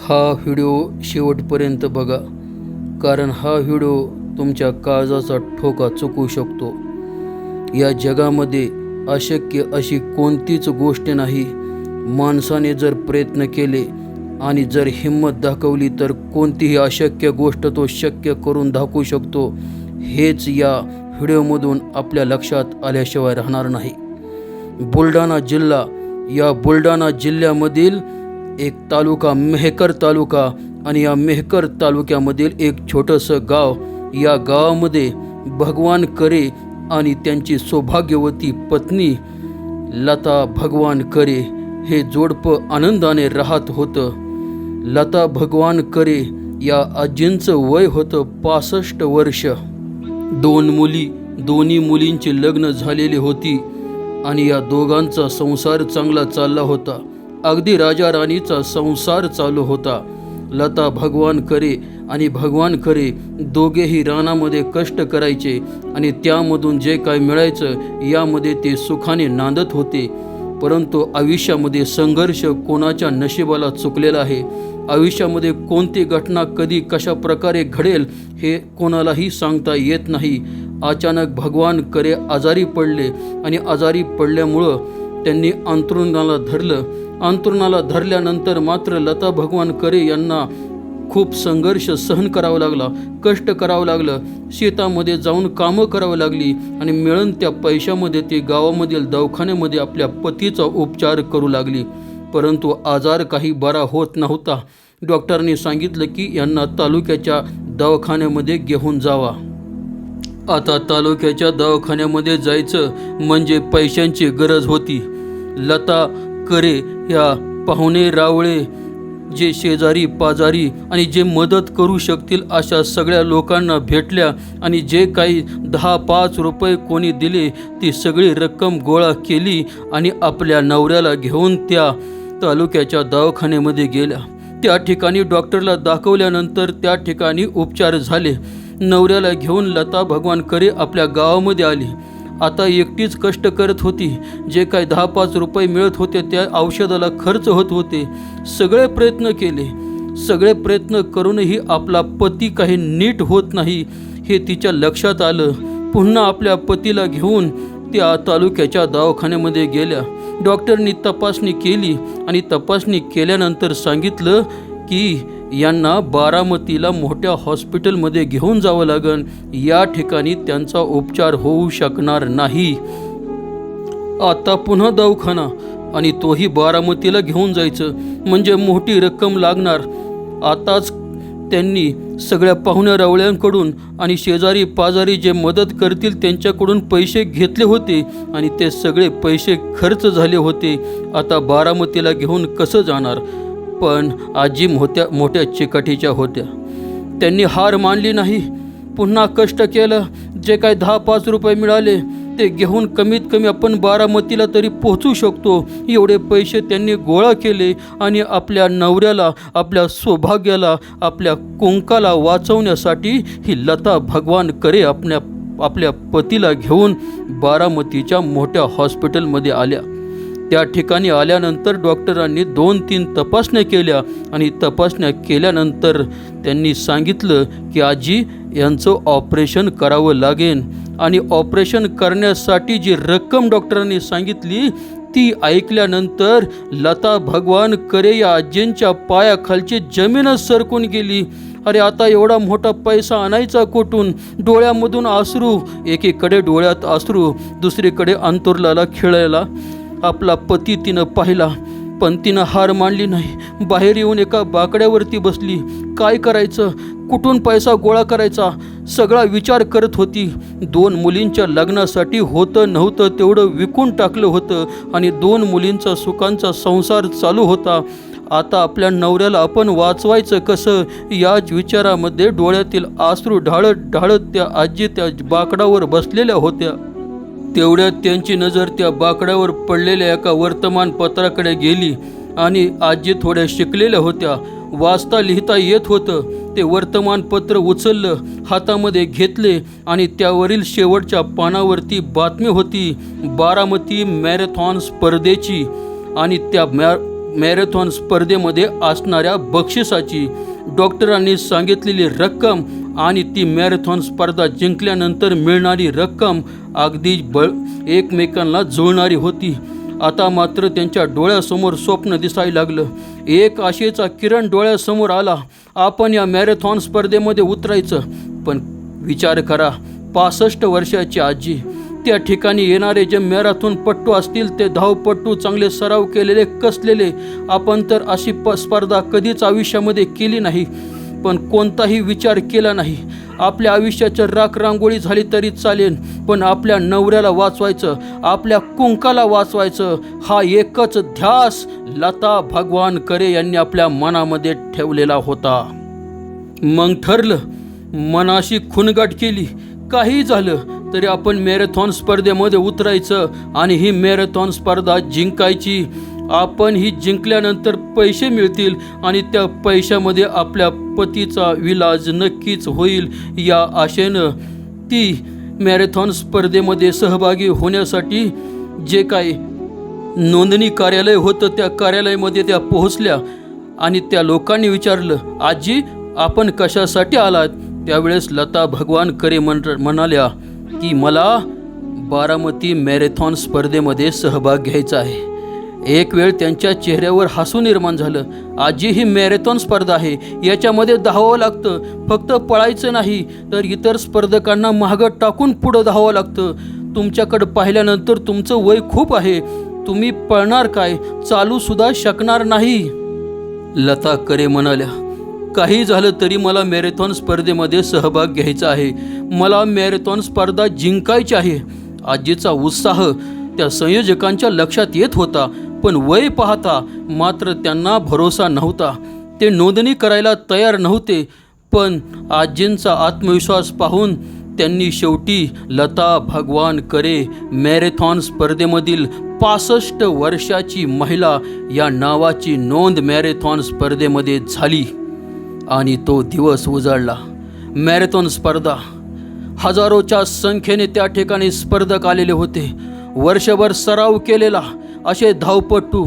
हा व्हिडिओ शेवटपर्यंत बघा कारण हा व्हिडिओ तुमच्या काळजाचा ठोका चुकवू शकतो. या जगामध्ये अशक्य अशी कोणतीच गोष्ट नाही. माणसाने जर प्रयत्न केले आणि जर हिंमत दाखवली तर कोणतीही अशक्य गोष्ट तो शक्य करून दाखवू शकतो. हेच या व्हिडिओमधून आपल्या लक्षात आल्याशिवाय राहणार नाही. बुलढाणा जिल्हा या बुलढाणा जिल्ह्यामधील एक तालुका मेहकर तालुका आणि या मेहकर तालुक्यामधील एक छोटंसं गाव या गावामध्ये भगवान करे आणि त्यांची सौभाग्यवती पत्नी लता भगवान करे हे जोडपं आनंदाने राहत होतं. लता भगवान करे या आजींचं वय होतं पासष्ट वर्ष. दोन मुली दोन्ही मुलींची लग्न झालेली होती आणि या दोघांचा संसार चांगला चालला होता. अगदी राजा राणीचा संसार चालू होता. लता भगवान करे आणि भगवान करे दोघेही रानामध्ये कष्ट करायचे आणि त्यामधून जे काय मिळायचं यामध्ये ते सुखाने नांदत होते. परंतु आयुष्यामध्ये संघर्ष कोणाच्या नशिबाला चुकलेला आहे? आयुष्यामध्ये कोणती घटना कधी कशा प्रकारे घडेल हे कोणालाही सांगता येत नाही. अचानक भगवान करे आजारी पडले आणि आजारी पडल्यामुळं त्यांनी अंतरुणाला धरलं. अंतरुणाला धरल्यानंतर मात्र लता भगवान करे यांना खूप संघर्ष सहन करावा लागला कष्ट करावं लागलं. शेतामध्ये जाऊन कामं करावं लागली आणि मिळून त्या पैशामध्ये ते गावामधील दवाखान्यामध्ये आपल्या पतीचा उपचार करू लागली. परंतु आजार काही बरा होत नव्हता. डॉक्टरने सांगितलं की यांना तालुक्याच्या दवाखान्यामध्ये घेऊन जावा. आता तालुक्याच्या दवाखान्यामध्ये जायचं म्हणजे पैशांची गरज होती. लता करे ह्या पाहुणे रावळे जे शेजारी पाजारी आणि जे मदत करू शकतील अशा सगळ्या लोकांना भेटल्या आणि जे काही दहा पाच रुपये कोणी दिले ती सगळी रक्कम गोळा केली आणि आपल्या नवऱ्याला घेऊन त्या तालुक्याच्या दवाखान्यामध्ये गेल्या. त्या ठिकाणी डॉक्टरला दाखवल्यानंतर त्या ठिकाणी उपचार झाले. नवऱ्याला घेऊन लता भगवान करे आपल्या गावामध्ये आली. आता एकटीच कष्ट करत होती. जे काय दहा पाच रुपये मिळत होते त्या औषधाला खर्च होत होते. सगळे प्रयत्न केले. सगळे प्रयत्न करूनही आपला पती काही नीट होत नाही हे तिच्या लक्षात आलं. पुन्हा आपल्या पतीला घेऊन त्या तालुक्याच्या दवाखान्यामध्ये गेल्या. डॉक्टरनी तपासणी केली आणि तपासणी केल्यानंतर सांगितलं की यांना बारामतीला मोठ्या हॉस्पिटलमध्ये घेऊन जावं लागन. या ठिकाणी त्यांचा उपचार होऊ शकणार नाही. आता पुन्हा दवाखाना आणि तोही बारामतीला घेऊन जायचं म्हणजे मोठी रक्कम लागणार. आताच त्यांनी सगळ्या पाहुण्या रावळ्यांकडून आणि शेजारी पाजारी जे मदत करतील त्यांच्याकडून पैसे घेतले होते आणि ते सगळे पैसे खर्च झाले होते. आता बारामतीला घेऊन कसं जाणार? पण आजी मोठ्या मोठ्या चिकाटीच्या होत्या. त्यांनी हार मानली नाही. पुन्हा कष्ट केलं. जे काय दहा पाच रुपये मिळाले ते घेऊन कमीत कमी आपण बारामतीला तरी पोहोचू शकतो. एवढे पैसे त्यांनी गोळा केले आणि आपल्या नवऱ्याला आपल्या सौभाग्याला आपल्या कुंकाला वाचवण्यासाठी ही लता भगवान करे आपल्या आपल्या पतीला घेऊन बारामतीच्या मोठ्या हॉस्पिटलमध्ये आल्या. त्या ठिकाणी आल्यानंतर डॉक्टरांनी दोन तीन तपासण्या केल्या आणि तपासण्या केल्यानंतर त्यांनी सांगितलं की आजी यांचं ऑपरेशन करावं लागेल. आणि ऑपरेशन करण्यासाठी जी रक्कम डॉक्टरांनी सांगितली ती ऐकल्यानंतर लता भगवान करे या आजींच्या पायाखालची जमीनच सरकून गेली. अरे आता एवढा मोठा पैसा आणायचा कुठून? डोळ्यामधून आसरू एकीकडे डोळ्यात आसरू दुसरीकडे अंतुरलाला खेळायला. आपला पती तिनं पाहिला पण तिनं हार मानली नाही. बाहेर येऊन एका बाकड्यावरती बसली. काय करायचं? कुठून पैसा गोळा करायचा? सगळा विचार करत होती. दोन मुलींच्या लग्नासाठी होतं नव्हतं तेवढं विकून टाकलं होतं आणि दोन मुलींचा सुखांचा संसार चालू होता. आता आपल्या नवऱ्याला आपण वाचवायचं कसं? याच विचारामध्ये डोळ्यातील आसरू ढाळत ढाळत त्या आजी त्या बाकडावर बसलेल्या होत्या. तेवढ्यात त्यांची नजर त्या बाकड्यावर पडलेल्या एका वर्तमानपत्राकडे गेली आणि आजी थोड्या शिकलेल्या होत्या. वाचता लिहिता येत होतं. ते वर्तमानपत्र उचललं हातामध्ये घेतले आणि त्यावरील शेवटच्या पानावरती बातमी होती बारामती मॅरेथॉन स्पर्धेची. आणि त्या मॅ मॅरेथॉन स्पर्धेमध्ये असणाऱ्या बक्षिसाची डॉक्टरांनी सांगितलेली रक्कम आणि ती मॅरेथॉन स्पर्धा जिंकल्यानंतर मिळणारी रक्कम अगदी बळ एकमेकांना जुळणारी होती. आता मात्र त्यांच्या डोळ्यासमोर स्वप्न दिसायला लागलं. एक आशेचा किरण डोळ्यासमोर आला. आपण या मॅरेथॉन स्पर्धेमध्ये उतरायचं. पण विचार करा पासष्ट वर्षाची आजी त्या ठिकाणी येणारे जे मॅरेथॉन पट्टू असतील ते धावपट्टू चांगले सराव केलेले कसलेले आपण तर अशी प स्पर्धा कधीच आयुष्यामध्ये केली नाही. पण कोणताही विचार केला नाही. आपल्या आयुष्याच्या राख रांगोळी झाली तरी चालेल पण आपल्या नवऱ्याला वाचवायचं आपल्या कुंकाला वाचवायचं हा एकच ध्यास लता भगवान करे यांनी आपल्या मनामध्ये ठेवलेला होता. मग ठरलं मनाशी खुनगाट केली. काही झालं तरी आपण मॅरेथॉन स्पर्धेमध्ये उतरायचं आणि ही मॅरेथॉन स्पर्धा जिंकायची. आपण ही जिंकल्यानंतर पैसे मिळतील आणि त्या पैशामध्ये आपल्या पतीचा विलाज नक्कीच होईल या आशेनं. ती मॅरेथॉन स्पर्धेमध्ये सहभागी होण्यासाठी जे काही नोंदणी कार्यालय होतं त्या कार्यालयामध्ये त्या पोहोचल्या आणि त्या लोकांनी विचारलं आजी आपण कशासाठी आलात? त्यावेळेस लता भगवान करे म्हण म्हणाल्या की मला बारामती मॅरेथॉन स्पर्धेमध्ये सहभाग घ्यायचा आहे. एक वेळ त्यांच्या चेहऱ्यावर हसू निर्माण झालं. आजी ही मॅरेथॉन स्पर्धा आहे. याच्यामध्ये धावावं लागतं. फक्त पळायचं नाही तर इतर स्पर्धकांना मागं टाकून पुढं धावावं लागतं. तुमच्याकडं पाहिल्यानंतर तुमचं वय खूप आहे. तुम्ही पळणार काय? चालू सुद्धा शकणार नाही. लता करे म्हणाल्या काही झालं तरी मला मॅरेथॉन स्पर्धेमध्ये सहभाग घ्यायचा आहे. मला मॅरेथॉन स्पर्धा जिंकायची आहे. आजीचा उत्साह त्या संयोजकांच्या लक्षात येत होता पण वय पाहता मात्र त्यांना भरोसा नव्हता. ते नोंदणी करायला तयार नव्हते पण आजींचा आत्मविश्वास पाहून त्यांनी शेवटी लता भगवान करे मॅरेथॉन स्पर्धेमधील पासष्ट वर्षाची महिला या नावाची नोंद मॅरेथॉन स्पर्धेमध्ये झाली. आणि तो दिवस उजाडला मॅरेथॉन स्पर्धा. हजारोच्या संख्येने त्या ठिकाणी स्पर्धक आलेले होते. वर्षभर सराव केलेला असे धावपटू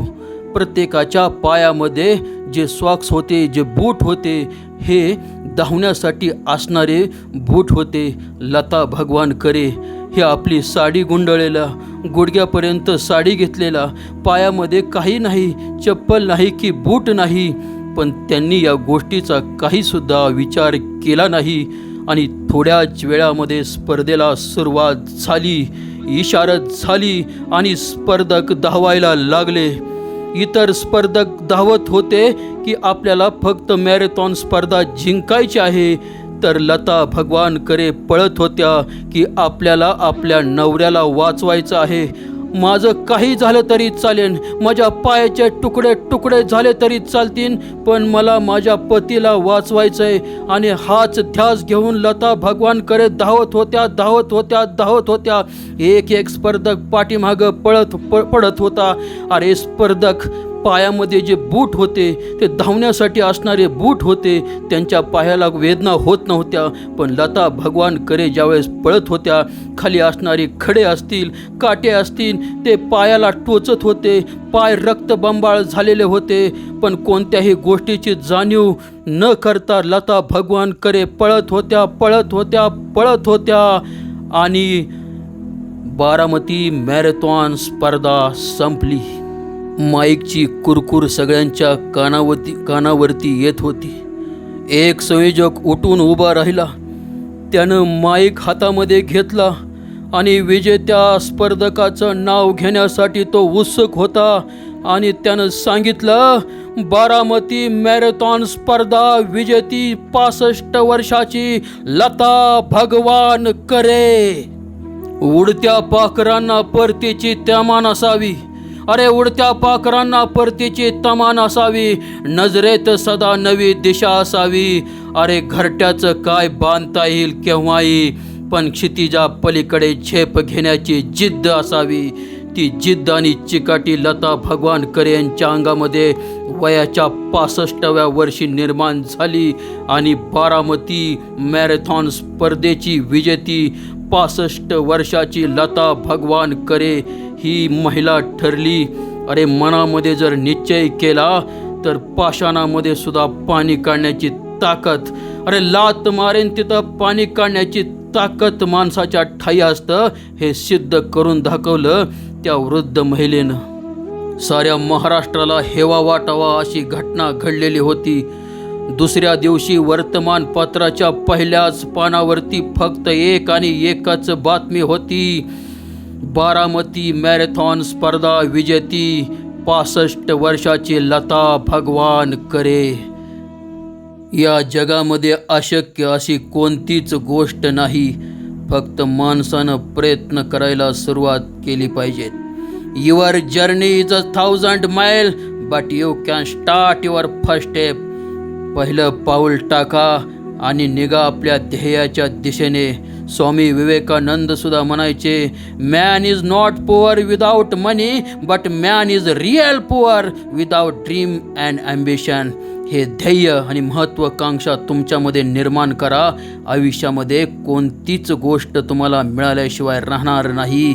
प्रत्येकाच्या पायामध्ये जे सॉक्स होते जे बूट होते हे धावण्यासाठी असणारे बूट होते. लता भगवान करे हे आपली साडी गुंडळलेला गुडघ्यापर्यंत साडी घेतलेला. पायामध्ये काही नाही चप्पल नाही की बूट नाही. पण त्यांनी या गोष्टीचा काहीसुद्धा विचार केला नाही आणि थोड्याच वेळामध्ये स्पर्धेला सुरुवात झाली इशारत झाली आणि स्पर्धक धावायला लागले. इतर स्पर्धक धावत होते की आपल्याला फक्त मॅरेथॉन स्पर्धा जिंकायची आहे तर लता भगवानकडे पळत होत्या की आपल्याला आपल्या नवऱ्याला वाचवायचं आहे. माझं काही झालं तरी चालेल. माझ्या पायाचे तुकडे तुकडे झाले तरी चालतील पण मला माझ्या पतीला वाचवायचं आहे आणि हाच ध्यास घेऊन लता भगवानकडे धावत होत्या धावत होत्या धावत होत्या. एक एक स्पर्धक पाठीमागं पळत प पडत होता. अरे स्पर्धक पायामध्ये जे बूट होते ते धावण्यासाठी असणारे बूट होते त्यांच्या पायाला वेदना होत नव्हत्या. पण लता भगवान करे ज्यावेळेस पळत होत्या खाली असणारे खडे असतील काटे असतील ते पायाला टोचत होते. पाय रक्तबंबाळ झालेले होते. पण कोणत्याही गोष्टीची जाणीव न करता लता भगवान करे पळत होत्या पळत होत्या पळत होत्या. आणि बारामती मॅरेथॉन स्पर्धा संपली. माईकची कुरकुर सगळ्यांच्या कानावरती कानावरती येत होती. एक संयोजक उठून उभा राहिला. त्यानं माईक हातामध्ये घेतला आणि विजेत्या स्पर्धकाचं नाव घेण्यासाठी तो उत्सुक होता आणि त्यानं सांगितलं बारामती मॅरेथॉन स्पर्धा विजेती पासष्ट वर्षाची लता भगवान करे. उडत्या पाखरांना परतीची त्यामान असावी अरे उडत्या पाखरांना परतीची तमान असावी. नजरेत सदा नवी दिशा असावी. अरे घरट्याचं काय बांधता येईल केव्हाही. पण क्षितिजा पलीकडे झेप घेण्याची जिद्द असावी. ती जिद्द आणि चिकाटी लता भगवान करे यांच्या अंगामध्ये वयाच्या पासष्टाव्या वर्षी निर्माण झाली आणि बारामती मॅरेथॉन स्पर्धेची विजेती पासष्ट वर्षाची लता भगवान करे ही महिला ठरली. अरे मनामध्ये जर निश्चय केला तर पाषाणामध्ये सुद्धा पाणी काढण्याची ताकद. अरे लात मारेन तिथं पाणी काढण्याची ताकद माणसाच्या ठाई असतं हे सिद्ध करून दाखवलं त्या वृद्ध महिलेनं. साऱ्या महाराष्ट्राला हेवा वाटावा अशी घटना घडलेली होती. दुसऱ्या दिवशी वर्तमानपत्राच्या पहिल्याच पानावरती फक्त एक आणि एकच बातमी होती. बारामती मॅरेथॉन स्पर्धा विजेती पासष्ट वर्षाची लता भगवान करे. या जगामध्ये अशक्य अशी कोणतीच गोष्ट नाही. फक्त माणसानं प्रयत्न करायला सुरुवात केली पाहिजे. Your journey is a thousand mile but you can start your first step पहिलं पाऊल टाका आणि निघा आपल्या ध्येयाच्या दिशेने. स्वामी विवेकानंद सुद्धा म्हणायचे man is not poor without money but man is real poor without dream and ambition हे ध्येय आणि महत्त्वाकांक्षा तुमच्यामध्ये निर्माण करा. आयुष्यामध्ये कोणतीच गोष्ट तुम्हाला मिळाल्याशिवाय राहणार नाही.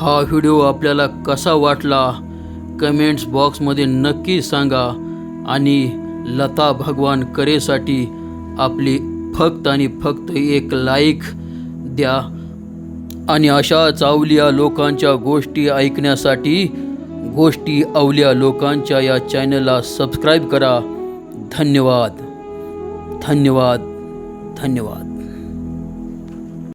हा व्हिडिओ आपल्याला कसा वाटला? कमेंट्स बॉक्समध्ये नक्की सांगा. आणि लता भगवान करेसाठी आपली फक्त आणि फक्त एक लाईक द्या. आणि अशा चावल्या लोकांच्या गोष्टी ऐकण्यासाठी गोष्टी अवल्या लोकांच्या या चॅनलला सबस्क्राईब करा. धन्यवाद. धन्यवाद. धन्यवाद.